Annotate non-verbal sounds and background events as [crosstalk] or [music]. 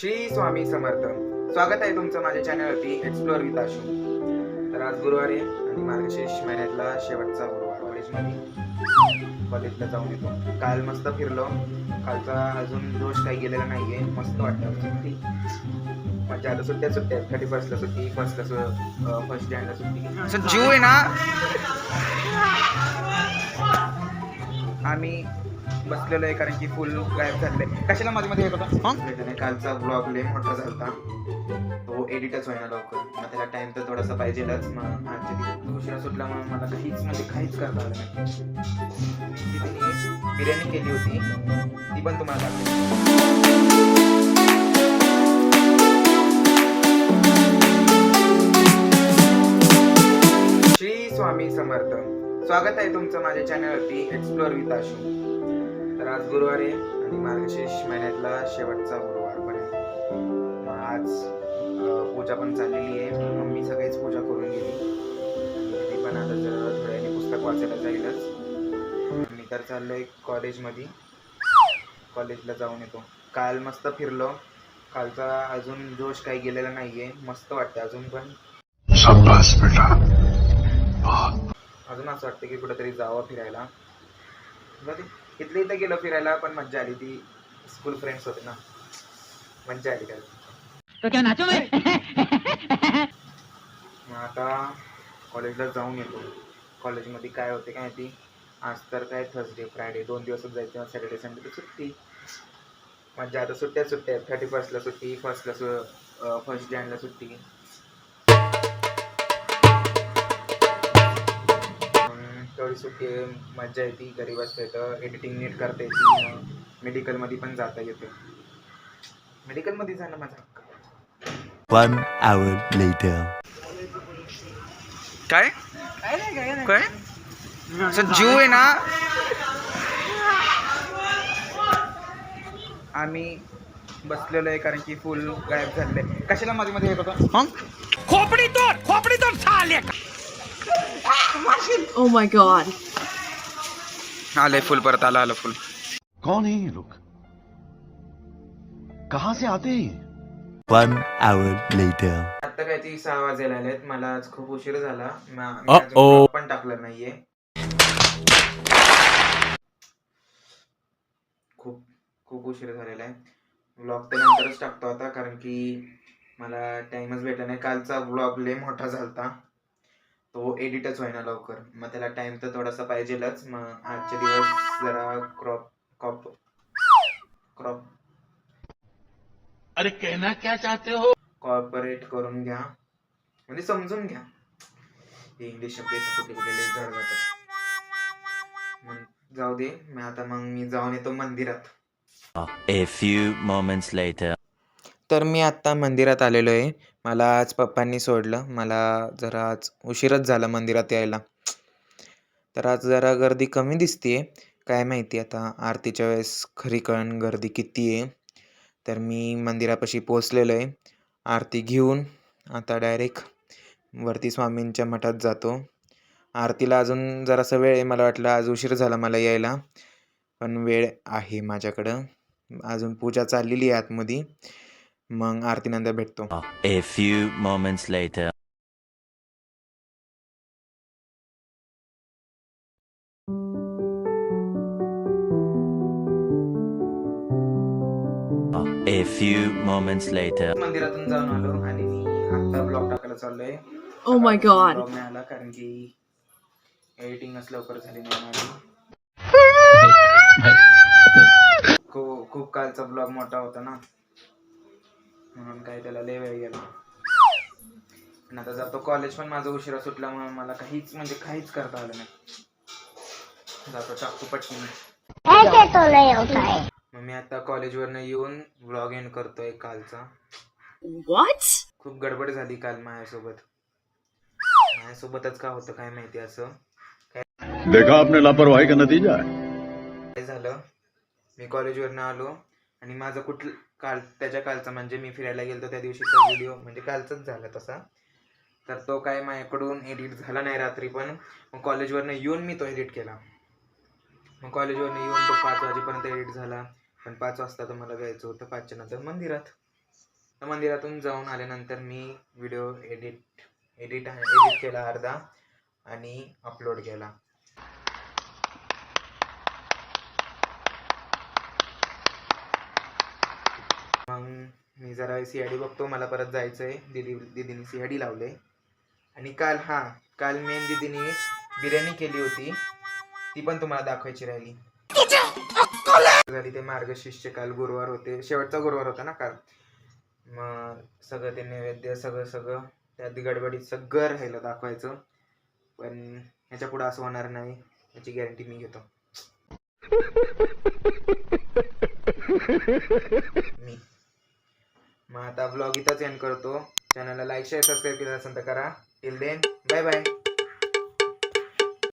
श्री स्वामी समर्थ. स्वागत आहे तुमचं माझ्या चॅनलवरती एक्सप्लोअर विथ आशू तर आज गुरुवार आहे आणि मार्गशीर्ष महिन्यातला शेवटचा गुरुवार कॉलेजमध्ये. कॉलेजला जाऊन येतो. काल मस्त फिरलो. कालचा अजून जोश काही गेलेला नाही आहे मस्त वाटतं सुट्टी. म्हणजे आता सुट्ट्या सुट्ट्या आहेत. थर्टी फर्स्टला सुट्टी फर्स्टला फर्स्ट स्टँडला सुट्टी. असं जीव आहे ना? आम्ही बसलेलो आहे कारण की फुल गायब झालेलं कशाला मध्ये मध्ये येत होता त्याने कालचा ब्लॉग लय मोठा झालता तो एडिटच व्हायना लवकर. मग त्याला टाइम तर थोडासा पाहिजेलच. मग आजच्या दिवशी उशिरा सुटला म्हणून मला काहीच म्हणजे काहीच करता आलं नाही. बिर्याणी केली होती. ती पण तुम्हाला. श्री स्वामी समर्थ. स्वागत आहे तुमचं माझ्या चॅनलवरती एक्सप्लोअर विथ आशू. तर आज गुरुवार आहे आणि मार्गशीर्ष महिन्यातला शेवटचा गुरुवार पर्यंत मग आज पूजा पण चाललेली आहे. मम्मी सगळीच पूजा करून गेली. आणि पण आता जर थोड्याने पुस्तक वाचायला जाईलच. मी तर चाललोय कॉलेजमध्ये. कॉलेजला जाऊन येतो. काल मस्त फिरलो. कालचा अजून जोश काही गेलेला नाहीये. मस्त वाटतं अजून पण. अजून असं वाटतं की कुठेतरी जावं फिरायला. इथल्या इथं गेलो फिरायला पण मज्जा आली. ती स्कूल फ्रेंड्स होते ना. मज्जा आली काय मग आता कॉलेजला जाऊन येतो. कॉलेजमध्ये काय होते काय ती आज तर काय थर्सडे फ्रायडे दोन दिवसच जायचं सॅटर्डे संडे तर सुट्टी. मज्जा आता सुट्ट्या सुट्ट्या थर्टी फर्स्टला सुट्टी फर्स्टला सु फर्स्ट जॅनला सुट्टी. सुट्टी आहे, मज्जा येते घरी बसता येतं एडिटिंग नीट करता येते मेडिकलमध्ये पण जाता येते. मेडिकलमध्ये जाणं माझा हक्क One hour later. काय? काय असं जीव आहे ना? आम्ही बसलेलो आहे कारण की फुल गायब झालेलं आहे. कशाला मध्ये मध्ये येत होता? खोपड़ी तोड़ खोपड़ी तोड़ साले Oh my god. आलंय फुल परत आलं आलं फुल कौन है ये लोग कहां से आते हैं? One hour later. आता काय ती सहा वाजायला आलेत मला आज खूप उशीर झाला मा- मी Uh-oh. अजून vlog पण टाकलं नाहीये खूप खूप उशीर झालेला आहे व्लॉग तर नंतरच टाकतो आता कारण की मला टाइमच भेटला नाही कालचा व्लॉग लय मोठा झालता तो एडिटच व्हायना लवकर. मग त्याला टाइम तर थोडासा पाहिजेलच. मग आजचे दिवस जरा क्रॉप क्रॉप क्रॉप अरे कहना क्या चाहते हो? कॉर्पोरेट करून घ्या. म्हणजे समजून घ्या. हे इंग्लिश शब्द इथं कुठे कुठे लय जड जातात मग जाऊ दे. मी आता मग मी जाऊन येतो मंदिरात. A few moments later. तर मी आत्ता मंदिरात आलेलो आहे. मला आज पप्पांनी सोडलं. मला जरा आज उशीरच झाला मंदिरात यायला. तर आज जरा गर्दी कमी दिसते काय माहिती आता आरतीच्या वेळेस खरी कळण गर्दी किती आहे. तर मी मंदिरापाशी पोचलेलो आहे. आरती घेऊन आता डायरेक्ट वरती स्वामींच्या मठात जातो. आरतीला अजून जरासा वेळ आहे मला वाटलं. आज उशीर झाला मला यायला. पण वेळ आहे माझ्याकडं. अजून पूजा चाललेली आहे आतमध्ये. मग आरतीनंतर भेटतो A few moments later. A few moments later. मंदिरातून जाऊन आलो आणि मी आता ब्लॉग टाकायला चाललोय Oh my god. ब्लॉग नाही आला कारण की एडिटिंगच लवकर झाली नाही माझी [laughs] खूप खूप कालचा ब्लॉग मोठा होता ना म्हणून काय त्याला लय वेळ गेला. आणि आता जातो कॉलेज पण माझं उशिरा सुटल्यामुळे मला काहीच म्हणजे काहीच करता आलं नाही. जातो टाकतो पटकन. मग मी आता कॉलेजवरनं येऊन ब्लॉग एंड करतोय कालचा? खूप गडबड झाली काल माझ्यासोबत. माझ्यासोबतच का होतं काय माहिती असं? देखा आपने लापरवाही का नतीजा काय झालं? मी कॉलेजवरनं आलो आणि माझं कुठलं काल त्याच्या कालचा म्हणजे मी फिरायला गेलो त्या दिवशीचा व्हिडिओ म्हणजे कालचाच झाला तसा. तर तो काय माझ्याकडून एडिट झाला नाही रात्री पण. मग कॉलेजवरनं येऊन मी तो एडिट केला. मग कॉलेजवरनं येऊन तो पाच वाजेपर्यंत एडिट झाला. पण पाच वाजता तर मला जायचं होतं पाचच्या नंतर मंदिरात. तर मंदिरातून जाऊन आल्यानंतर मी व्हिडिओ एडिट एडिट एडिट केला अर्धा आणि अपलोड केला मग मी जरा सी आय डी बघतो मला परत जायचं आहे दिदी दिदीने सी आय डी लावले. आणि काल हां काल मेन दिदीने बिर्याणी केली होती. ती पण तुम्हाला दाखवायची राहिली. झाली ते मार्गशीर्षचे काल गुरुवार होते. शेवटचा गुरुवार होता ना काल. मग सगळं ते नैवेद्य सगळं सगळं त्यात गडबडीत सगळं राहिलं दाखवायचं. पण ह्याच्या पुढं असं होणार नाही याची गॅरंटी मी घेतो. मी. मग आता ब्लॉग इथंच एंड करतो. चॅनलला लाईक शेअर सबस्क्राईब केलं असेल तर करा. Till then bye bye